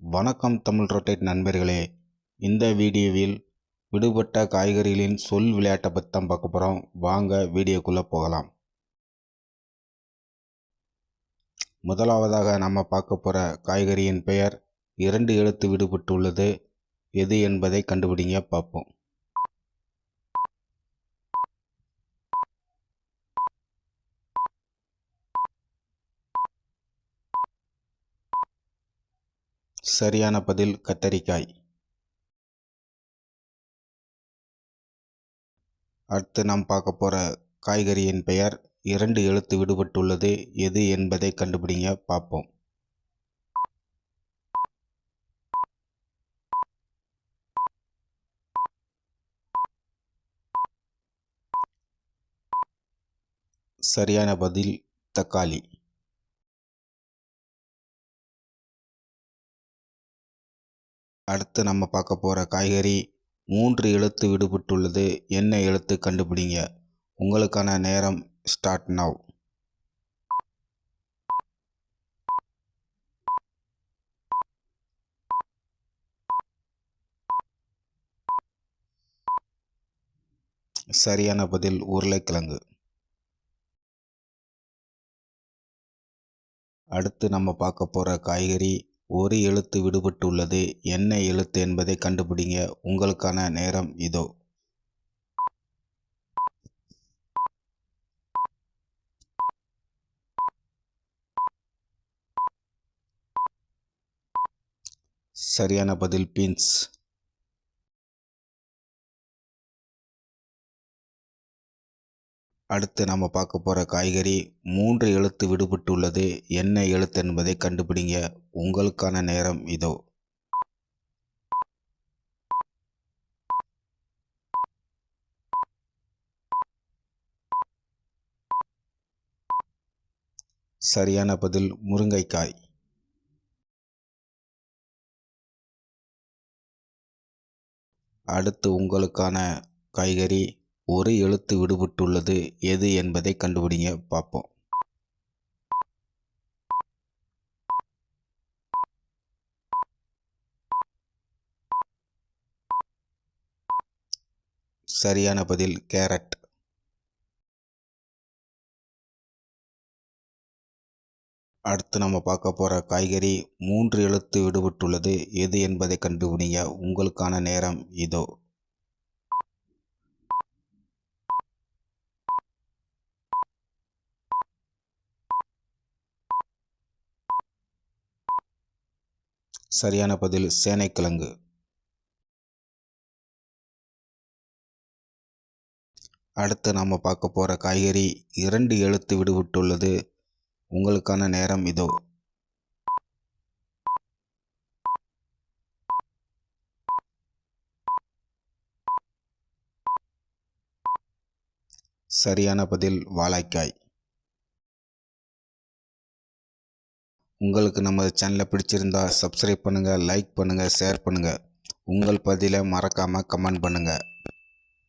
வணக்கம் தமிழ் ரொட்டேட் நண்பர்களே. இந்த வீடியோவில் விடுபட்ட காய்கறிகளின் சொல் விளையாட்டை பற்றி தான் பார்க்க போகிறோம் வாங்க வீடியோக்குள்ளே போகலாம். முதலாவதாக நம்ம பார்க்க போகிற காய்கறியின் பெயர் இரண்டு எழுத்து விடுபட்டுள்ளது. எது என்பதை கண்டுபிடிங்க பார்ப்போம். சரியான பதில் கத்தரிக்காய். அடுத்து நாம் பார்க்க போகிற காய்கறியின் பெயர் இரண்டு எழுத்து விடுபட்டுள்ளது. எது என்பதை கண்டுபிடிங்க பார்ப்போம். சரியான பதில் தக்காளி. அடுத்து நம்ம பார்க்க போகிற காய்கறி மூன்று எழுத்து விடுபட்டுள்ளது. என்ன எழுத்து கண்டுபிடிங்க? உங்களுக்கான நேரம் ஸ்டார்ட் நவ் சரியான பதில் உருளைக்கிழங்கு. அடுத்து நம்ம பார்க்க போகிற காய்கறி ஒரு எழுத்து விடுபட்டுள்ளது. என்ன எழுத்து என்பதை கண்டுபிடிங்க. உங்களுக்கான நேரம் இதோ. சரியான பதில் பீன்ஸ். அடுத்து நம்ம பார்க்க போகிற காய்கறி மூன்று எழுத்து விடுபட்டுள்ளது. என்ன எழுத்து என்பதை கண்டுபிடிங்க. உங்களுக்கான நேரம் இதோ. சரியான பதில் முருங்கைக்காய். அடுத்து உங்களுக்கான காய்கறி ஒரு எழுத்து விடுபட்டுள்ளது. எது என்பதை கண்டுபிடிங்க. பார்ப்போம். சரியான பதில். கேரட். அடுத்து நம்ம பார்க்க போகிற காய்கறி மூன்று எழுத்து விடுபட்டுள்ளது. எது என்பதை கண்டுபிடிங்க. உங்களுக்கான நேரம் இதோ. சரியான பதில் சேனைக்கிழங்கு அடுத்து நாம் பார்க்க போகிற காய்கறி இரண்டு எழுத்து விடுபட்டுள்ளது. உங்களுக்கான நேரம் இதோ. சரியான பதில் வாழைக்காய். உங்களுக்கு நமது சேனலை பிடிச்சிருந்தா சப்ஸ்கிரைப் பண்ணுங்கள் லைக் பண்ணுங்கள் ஷேர் பண்ணுங்கள் உங்கள் பதிலை மறக்காமல் கமெண்ட் பண்ணுங்கள்